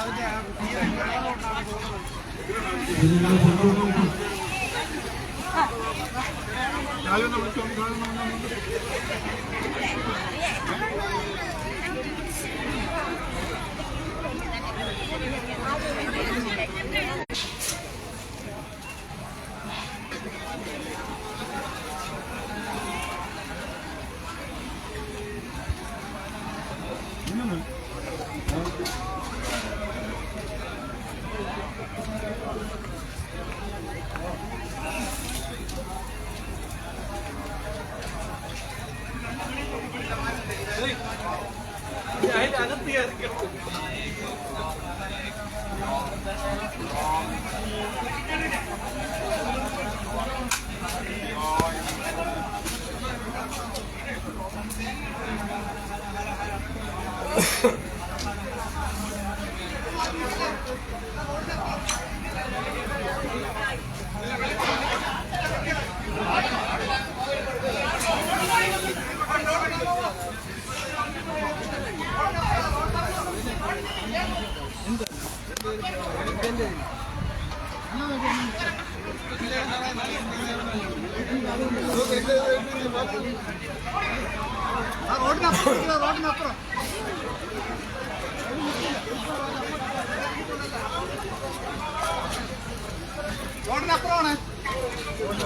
何で? see.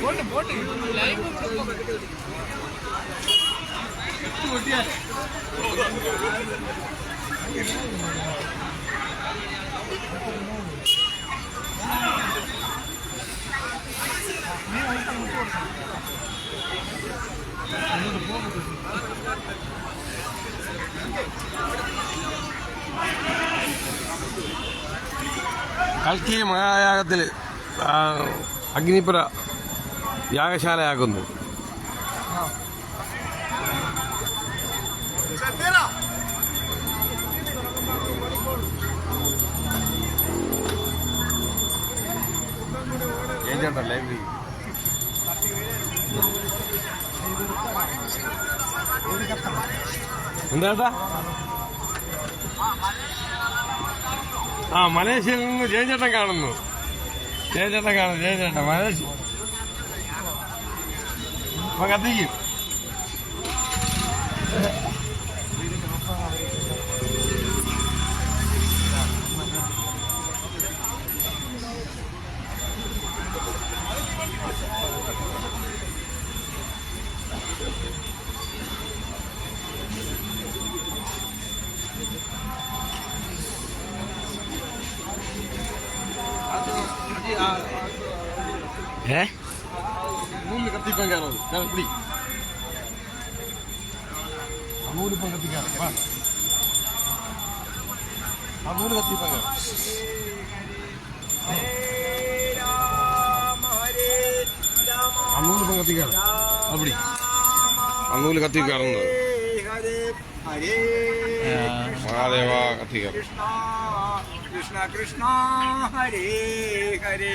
போட்டு போட்டு live ஒட்டியா போகுது കൽക്കി മഹായാഗത്തിൽ അഗ്നിപുര യാഗശാലയാക്കുന്നു ലൈബ്രറി എന്താ ആ മലേഷ്യയിൽ നിന്ന് ജയചേട്ടൻ കാണുന്നു. ജയചേട്ടൻ കാണുന്നു ജയചേട്ടൻ മലേഷ്യ. കത്തിക്കും. പിടി ആ നൂലിപ്പം കത്തിക്കാൻ വാ നൂലിപ്പം കത്തിക്കാൻ അപ്പടി ആ നൂൽ കത്തിക്കാറുന്നത് ഹരേ ഹരേ മഹാദേവ കത്തിക്കാറ് കൃഷ്ണ കൃഷ്ണ ഹരേ ഹരേ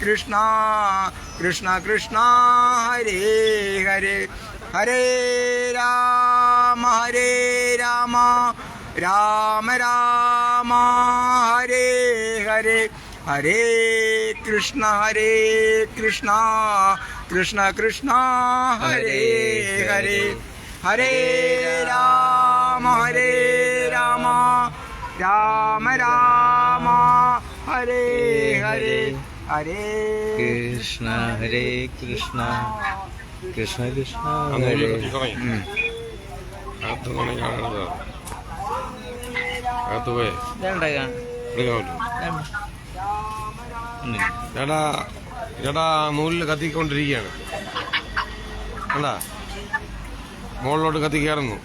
کرشنا کرشنا کرشنا ہرے ہرے ہرے رام ہرے رام رام رام ہرے ہرے ہرے کرشنا ہرے کرشنا کرشنا کرشنا ہرے ہرے ہرے رام ہرے رام رام رام ہرے ہرے ഹരേ കൃഷ്ണ ഹരേ കൃഷ്ണ. കൃഷ്ണ കൃഷ്ണ ഹരേ. ചേട്ടാ ചേട്ടാ നൂലിൽ കത്തിക്കൊണ്ടിരിക്കുകയാണ്. കണ്ടാ? മുകളിലോട്ട് കത്തി കയറുന്നു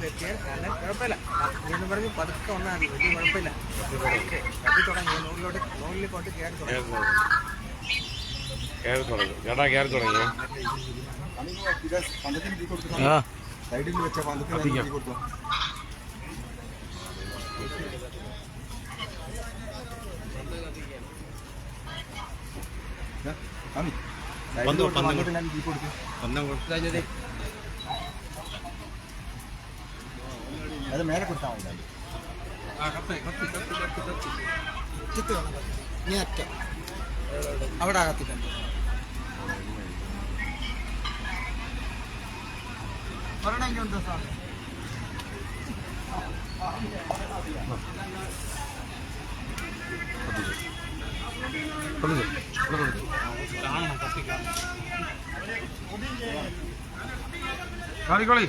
മിനിറ്റ് എത്തിയാൽ കാണാൻ കുഴപ്പമില്ല. എന്ന് പറഞ്ഞ് പതുക്കെ വന്നാൽ മതി വലിയ കുഴപ്പമില്ല. കത്തി തുടങ്ങി. നൂലിലോട്ട് നൂലിൽ കൊണ്ട് കയറി തുടങ്ങി. കയറി തുടങ്ങി. ചേട്ടാ കയറി തുടങ്ങി. ആ സൈഡിൽ വെച്ച കത്തിക്കാം അത് മേലെ കൊടുത്താൽ മതി. കത്തി. ഇനി അറ്റം. അവിടെ അകത്തിട്ടുണ്ട് ഒരെണ്ണം സാധനം കാണിക്കോളി.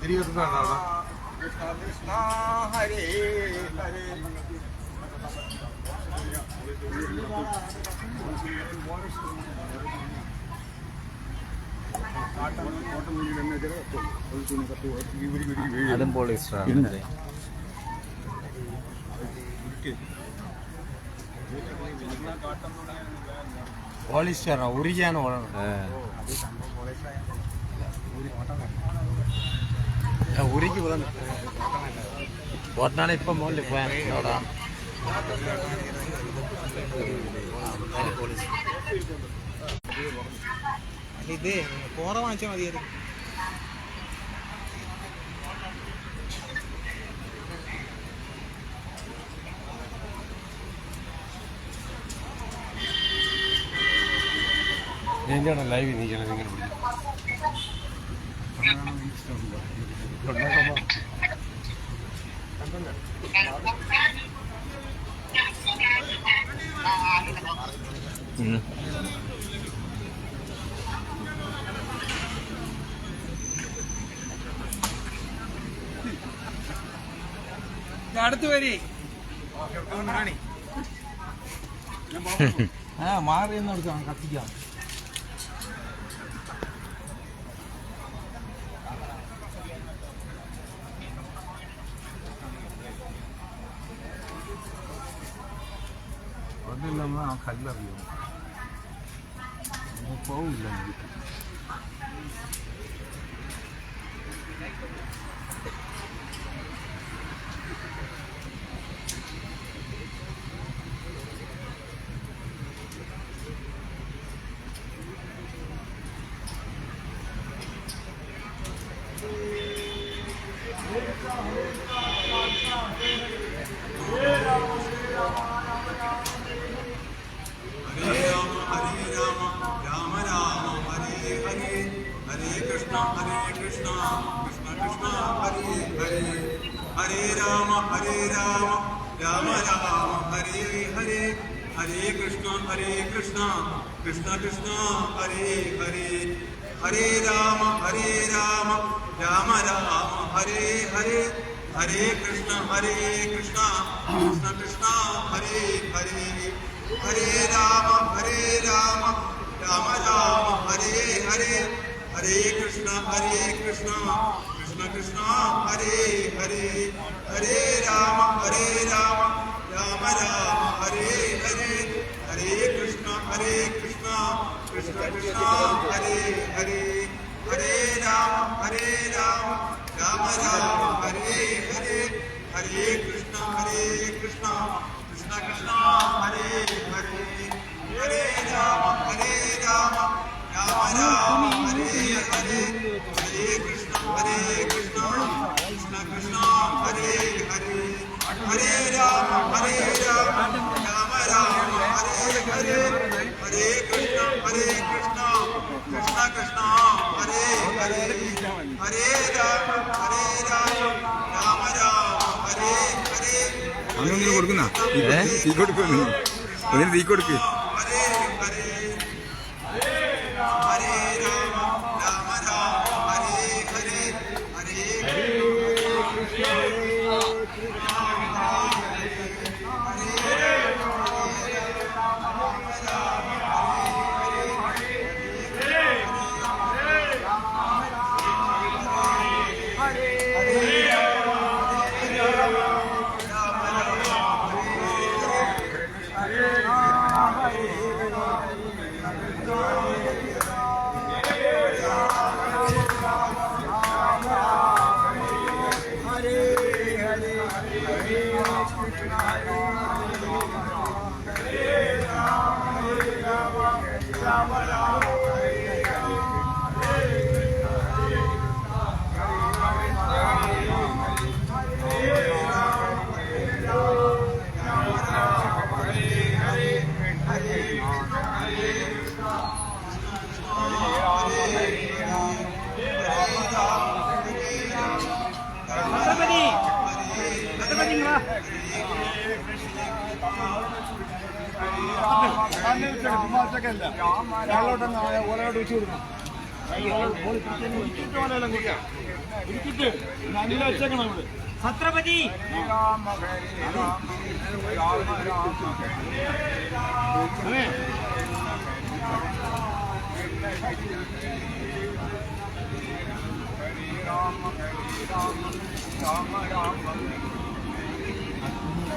മുകളിൽ കണ്ട തിരികെ എത്തുന്നതാണ് അവിടെ കൃഷ്ണ കൃഷ്ണ ഹരേ ഹരേ അതും പോളിസ്റ്ററാണ് അതെ. പോളിസ്റ്റർ ഉരുകിയാണ് ആ. പോകാൻ ഓട്ടനാണ് ഇപ്പം മോളിൽ പോയാൻ അവിടെ ഇത് കോറ വാങ്ങിച്ചാൽ മതിയായിരുന്നു എന്താണ് ലൈവ് നീക്കണം നിങ്ങൾ പിടിക്കും. അടുത്ത് വരി. കാണി. ആ മാറി എന്ന് കത്തിക്കാം. mkono akaliwa vyombo muko uza رام رام ہری ہر ہر کہری کہری ہری رام ہری رام رام رام ہری ہری ہر کشن ہر کشن کشن ہری ہری ہری رام ہرے رام رام رام ہر ہری ہر کشن ہر کشن کشن کشن ہری ہری ہرے رام ہرے رام رام رام ہرے ہرے ہرے کرشنا ہرے کرشنا کرشنا کرشنا ہرے ہرے ہرے رام ہرے رام رام رام ہرے ہرے ہرے کرشنا ہرے کرشنا کرشنا کرشنا ہرے ہرے ہرے رام ہرے رام رام رام ہرے ہرے ہرے کرشنا ہرے کرشنا کرشنا کرشنا ഹരേ ഹരേ ഹരേ രാമ ഹരേ രാമ രാമ രാമ ഹരേ ഹരേ. അവനൊന്നും കൊടുക്കുന്ന? തീ കൊടുക്കുന്നു അതിന് തീ കൊടുക്ക്. ഹരേ ഹരേ ഹരേ. Hare Rama, Chhatrapati Rama Hare Rama Rama Rama Rama Hare Rama Rama Rama.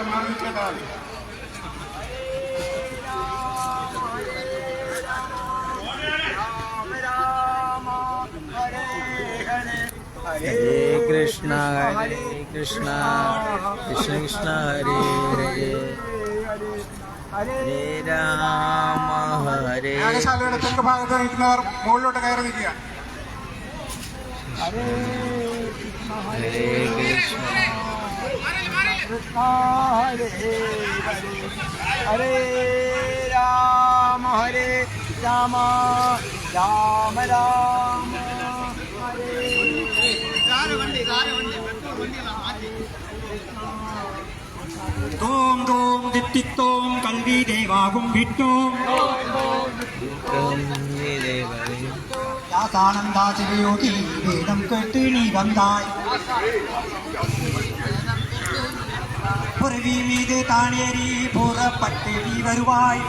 റോഡിലോട്ട് മാറി നിൽക്കേണ്ടതാണ് ഹരേ കൃഷ്ണ ഹരേ കൃഷ്ണ കൃഷ്ണ കൃഷ്ണ ഹരേ ഹരേ. ഹരേ രാമ ഹരേ യാഗശാലയുടെ തെക്ക് ഭാഗത്ത് നിൽക്കുന്നവർ മുകളിലോട്ട് കയറി നിൽക്കുക ഹരേ കൃഷ്ണ. हरे हरे हरे राम हरे राम राम राम தோம் தோம் தித்தித்தோம் கல்வி தேவாகும் விட்டோம் யாசானந்தா சிவயோகி வேதம் கேட்டு நீ வந்தாய் புறவி மீது தானேறி புறப்பட்டு நீ வருவாய்.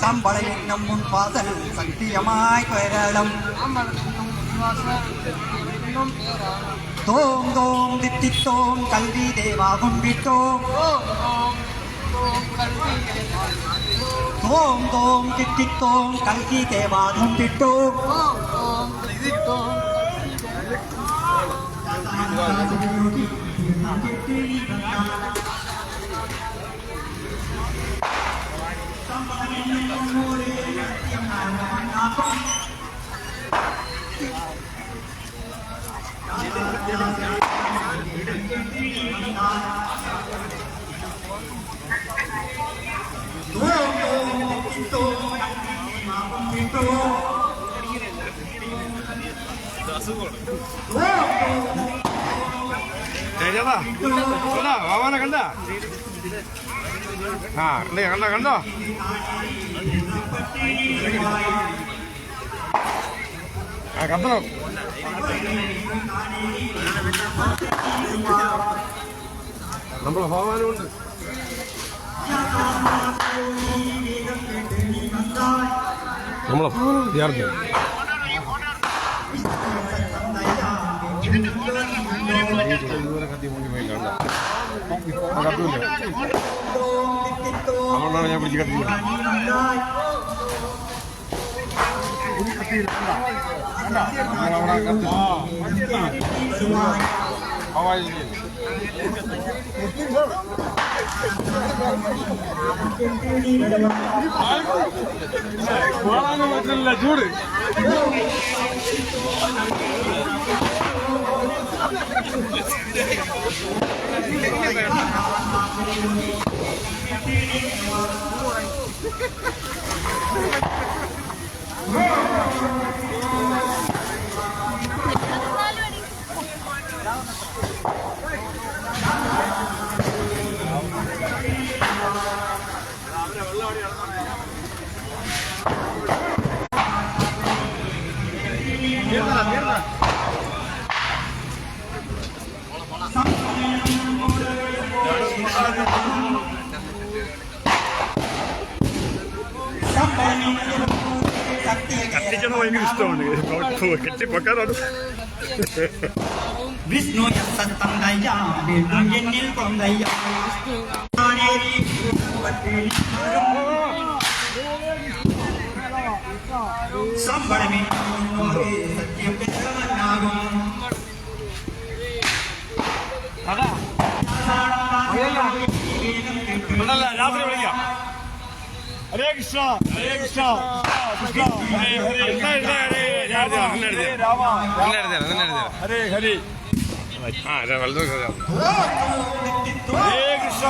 சம்பள என்னும் முன் வாசல் சத்தியமாய் கேரளம் தோம் தோம் தித்தித்தோம் கல்வி தேவா கும்பிட்டோம் தோம் தோம் தித்தித்தோம் கல்வி தேவா கும்பிட்டோம் あ、すごい。ചേട്ടാ കണ്ടാ? വാവാനെ കണ്ട? ആ കണ്ടേ കണ്ടോ കണ്ടോ? ആ കണ്ടോ? നമ്മൾ ഭഗവാനും ഉണ്ട്. നമ്മളെ ഭഗവാനും വിദ്യാർത്ഥി അതുകൊണ്ടാണ് ഞാൻ പിടിച്ച് കത്തി പറ്റില്ല ചൂട് Ha ha ha! വിഷ്ണു സത്തന്തയ്യ വീണ്ടും എന്നിൽ കൊന്തയ്യ. സമ്പളമേ സത്യം പെരുമന്നാകും രാത്രി വിളിക്കാം. ഹരേ കൃഷ്ണ. ഹരേ കൃഷ്ണ. കൃഷ്ണ. ഹരേ ഹരേ. ಹರೇ ಹರಿ ಹಾ ಕೃಷ್ಣ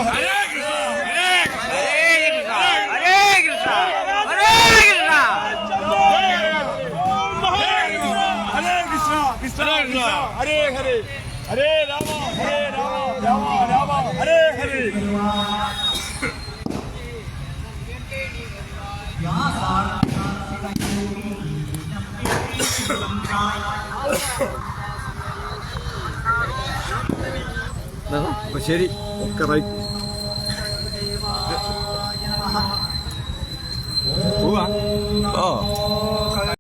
അപ്പൊ ശരി ഒക്കെ റൈറ്റ് പോവാ. ഓ.